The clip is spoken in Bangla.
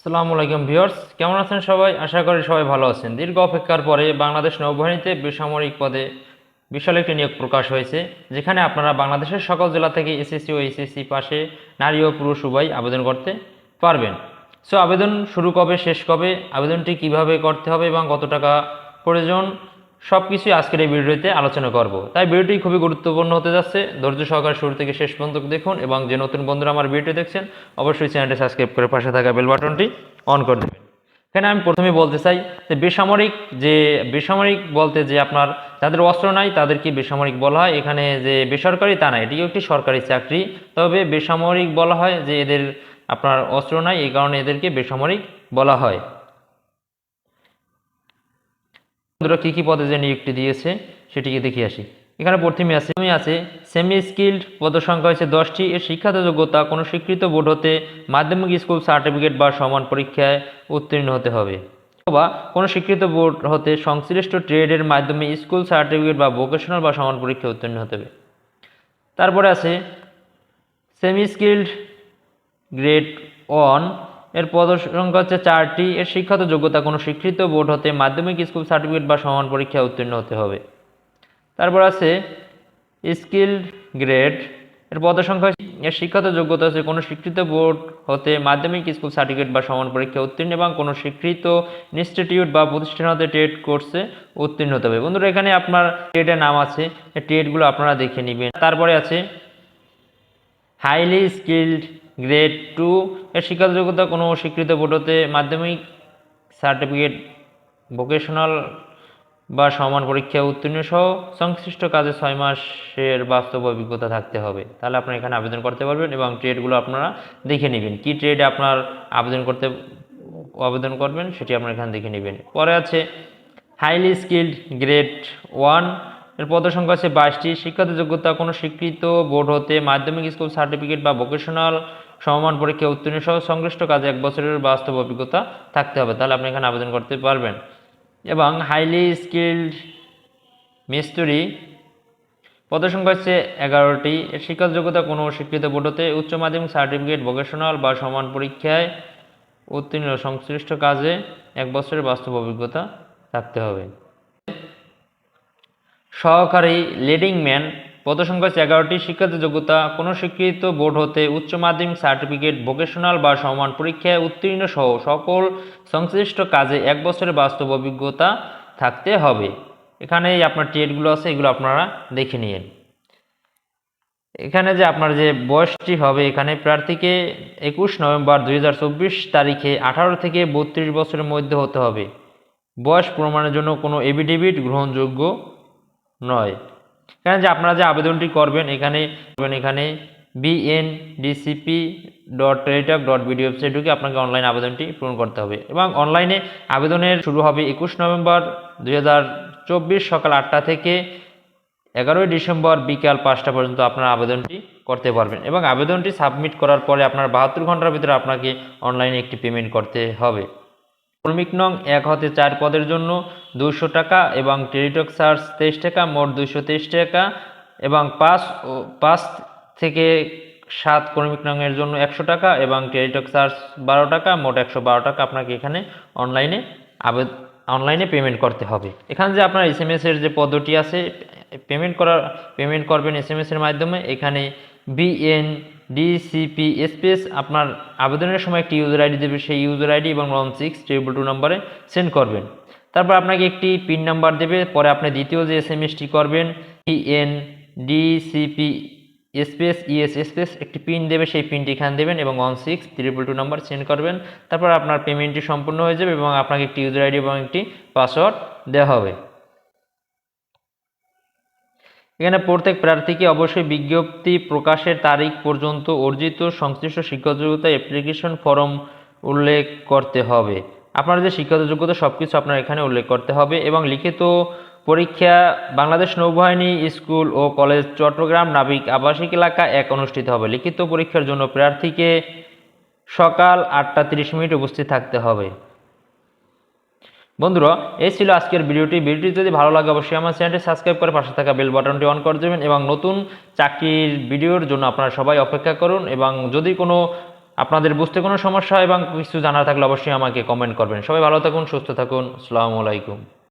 আসসালামু আলাইকুম ভিউয়ার্স, কেমন আছেন সবাই? আশা করি সবাই ভালো আছেন। দীর্ঘ অপেক্ষার পরে বাংলাদেশ নৌবাহিনীতে বেসামরিক পদে বিশাল একটি নিয়োগ প্রকাশ হয়েছে, যেখানে আপনারা বাংলাদেশের সকল জেলা থেকে এসএসসি ও এসএসসি পাশে নারী ও পুরুষ উভয় আবেদন করতে পারবেন। সো, আবেদন শুরু কবে, শেষ কবে, আবেদনটি কীভাবে করতে হবে এবং কত টাকা প্রয়োজন সব কিছুই আজকের এই ভিডিওতে আলোচনা করব। তাই ভিডিওটি খুবই গুরুত্বপূর্ণ হতে যাচ্ছে। ধৈর্য সহকারে শুরু থেকে শেষ পর্যন্ত দেখুন এবং যে নতুন বন্ধুরা আমার ভিডিও দেখছেন, অবশ্যই চ্যানেলটি সাবস্ক্রাইব করে পাশে থাকা বেল বাটনটি অন করে দেবেন এখানে আমি প্রথমে বলতে চাই যে বেসামরিক যে, বেসামরিক বলতে যে আপনার যাদের অস্ত্র নাই তাদেরকে বেসামরিক বলা হয়। এখানে যে বেসরকারি তা না, এটিও একটি সরকারি চাকরি। তবে বেসামরিক বলা হয় যে এদের আপনার অস্ত্র নাই, এই কারণে এদেরকে বেসামরিক বলা হয়। বন্ধুরা, কী কী পদে যে নিয়োগটি দিয়েছে সেটিকে দেখে আসি। এখানে প্রথমে আছে প্রথমে আছে। সেমি স্কিল্ড পদ সংখ্যা হচ্ছে দশটি। এর শিক্ষাত যোগ্যতা, কোনো স্বীকৃত বোর্ড হতে মাধ্যমিক স্কুল সার্টিফিকেট বা সমান পরীক্ষায় উত্তীর্ণ হতে হবে। অথবা কোনো স্বীকৃত বোর্ড হতে সংশ্লিষ্ট ট্রেডের মাধ্যমে স্কুল সার্টিফিকেট বা ভোকেশনাল বা সমান পরীক্ষায় উত্তীর্ণ হতে হবে। তারপরে আছে সেমি স্কিল্ড গ্রেড ওয়ান এর পদ সংখ্যা হচ্ছে চারটি। এর শিক্ষাগত যোগ্যতা কোনো স্বীকৃত বোর্ড হতে মাধ্যমিক স্কুল সার্টিফিকেট বা সমান পরীক্ষায় উত্তীর্ণ হতে হবে। তারপর আছে স্কিল্ড গ্রেড। এর পদ সংখ্যা এর শিক্ষাগত যোগ্যতা হচ্ছে কোনো স্বীকৃত বোর্ড হতে মাধ্যমিক স্কুল সার্টিফিকেট বা সমান পরীক্ষায় উত্তীর্ণ এবং কোনো স্বীকৃত ইনস্টিটিউট বা প্রতিষ্ঠান হতে টেট কোর্সে উত্তীর্ণ হতে হবে। বন্ধুরা, এখানে আপনার টেটের নাম আছে। টেটগুলো আপনারা দেখে নেবেন। তারপরে আছে হাইলি স্কিল্ড গ্রেড টু এর শিক্ষাগত যোগ্যতা কোনো স্বীকৃত বোর্ড হতে মাধ্যমিক সার্টিফিকেট, ভোকেশনাল বা সমান পরীক্ষা উত্তীর্ণ সহ সংশ্লিষ্ট কাজে ছয় মাসের বাস্তব অভিজ্ঞতা থাকতে হবে। তাহলে আপনি এখানে আবেদন করতে পারবেন এবং ট্রেডগুলো আপনারা দেখে নেবেন। কি ট্রেডে আপনার আবেদন করতে, আবেদন করবেন সেটি আপনারা এখানে দেখে নেবেন। পরে আছে হাইলি স্কিল্ড গ্রেড ওয়ান এর সংখ্যা আছে বাইশটি। শিক্ষাগত যোগ্যতা কোনো স্বীকৃত বোর্ড হতে মাধ্যমিক, স্কুল সার্টিফিকেট বা ভোকেশনাল সমমান পরীক্ষা উত্তীর্ণ সহ সংশ্লিষ্ট কাজে এক বছরের বাস্তব অভিজ্ঞতা থাকতে হবে। তাহলে আপনি এখানে আবেদন করতে পারবেন। এবং হাইলি স্কিল্ড মিস্ত্রি পদসংখ্যা হচ্ছে এগারোটি। এর শিক্ষাগত যোগ্যতা কোনো স্বীকৃত বোর্ড হতে উচ্চ মাধ্যমিক সার্টিফিকেট, ভোকেশনাল বা সমান পরীক্ষায় উত্তীর্ণ সংশ্লিষ্ট কাজে এক বছরের বাস্তব অভিজ্ঞতা থাকতে হবে। সহকারী লিডিং ম্যান পদসংখ্যা এগারোটি শিক্ষাগত যোগ্যতা কোনো স্বীকৃত বোর্ড হতে উচ্চ মাধ্যমিক সার্টিফিকেট, ভোকেশনাল বা সমান পরীক্ষায় উত্তীর্ণ সহ সকল সংশ্লিষ্ট কাজে এক বছরের বাস্তব অভিজ্ঞতা থাকতে হবে। এখানে আপনার টেটগুলো আছে, এগুলো আপনারা দেখে নিন এখানে যে আপনার যে বয়সটি হবে, এখানে প্রার্থীকে একুশ নভেম্বর দু হাজার চব্বিশ তারিখে আঠারো থেকে বত্রিশ বছরের মধ্যে হতে হবে। বয়স প্রমাণের জন্য কোনো এভিডেভিট গ্রহণযোগ্য নয়। এখানে যে আপনারা যে আবেদনটি করবেন, এখানে এখানে BNDCP dot Teletalk dot BD website ঢুকে আপনাকে অনলাইন আবেদনটি পূরণ করতে হবে এবং অনলাইনে আবেদনের শুরু হবে একুশ নভেম্বর দু হাজার চব্বিশ সকাল আটটা থেকে এগারোই ডিসেম্বর বিকাল পাঁচটা পর্যন্ত আপনার আবেদনটি করতে পারবেন এবং আবেদনটি সাবমিট করার পরে আপনার বাহাত্তর ঘণ্টার ভিতরে আপনাকে অনলাইনে একটি পেমেন্ট করতে হবে। শ্রমিক নং এক হতে চার পদের জন্য দুশো টাকা এবং টেলিটক চার্জ তেইশ টাকা, মোট দুশো তেইশ টাকা এবং পাঁচ ও পাঁচ থেকে সাত কর্মিক নংয়ের জন্য একশো টাকা এবং টেলিটক চার্জ বারো টাকা, মোট একশো বারো টাকা আপনাকে এখানে অনলাইনে আবেদ অনলাইনে পেমেন্ট করতে হবে। এখানে যে আপনার এস এম এসের যে পদ্ধতি আছে পেমেন্ট করার পেমেন্ট করবেন এস এম এর মাধ্যমে, এখানে বিএন ডিসিপি স্পেস আপনার আবেদনের সময় একটি ইউজার আইডি দেবে, সেই ইউজার আইডি এবং ওয়ান সিক্স ট্রিপল টু নম্বরে সেন্ড করবেন। তারপর আপনাকে একটি পিন নাম্বার দেবে, পরে আপনি দ্বিতীয় যে এস এম এসটি করবেন EN DCP space ES space একটি পিন দেবে, সেই পিনটি এখানে দেবেন এবং one six triple two number send করবেন। তারপর আপনার পেমেন্টটি সম্পূর্ণ হয়ে যাবে এবং আপনাকে একটি ইউজার আইডি এবং একটি পাসওয়ার্ড দেওয়া হবে। এখানে প্রত্যেক প্রার্থীকে অবশ্যই বিজ্ঞপ্তি প্রকাশের তারিখ পর্যন্ত অর্জিত সংশ্লিষ্ট শিক্ষাগত যোগ্যতা অ্যাপ্লিকেশন ফর্ম উল্লেখ করতে হবে। আপনার যে শিক্ষাগত যোগ্যতা সব কিছু আপনার এখানে উল্লেখ করতে হবে এবং লিখিত পরীক্ষা বাংলাদেশ নৌবাহিনী স্কুল ও কলেজ চট্টগ্রাম নাবিক আবাসিক এলাকা এক অনুষ্ঠিত হবে। লিখিত পরীক্ষার জন্য প্রার্থীকে সকাল আটটা তিরিশ মিনিট উপস্থিত থাকতে হবে। বন্ধুরা, এই ছিল আজকের ভিডিওটি। ভিডিওটি যদি ভালো লাগে, অবশ্যই আমার চ্যানেলটি সাবস্ক্রাইব করে পাশে থাকা বেল বাটনটি অন করে দেবেন এবং নতুন চাকরির ভিডিওর জন্য আপনারা সবাই অপেক্ষা করুন এবং যদি কোনো আপনাদের বুঝতে কোনো সমস্যা এবং কিছু জানার থাকলে অবশ্যই আমাকে কমেন্ট করবেন। সবাই ভালো থাকুন, সুস্থ থাকুন। আসসালামু আলাইকুম।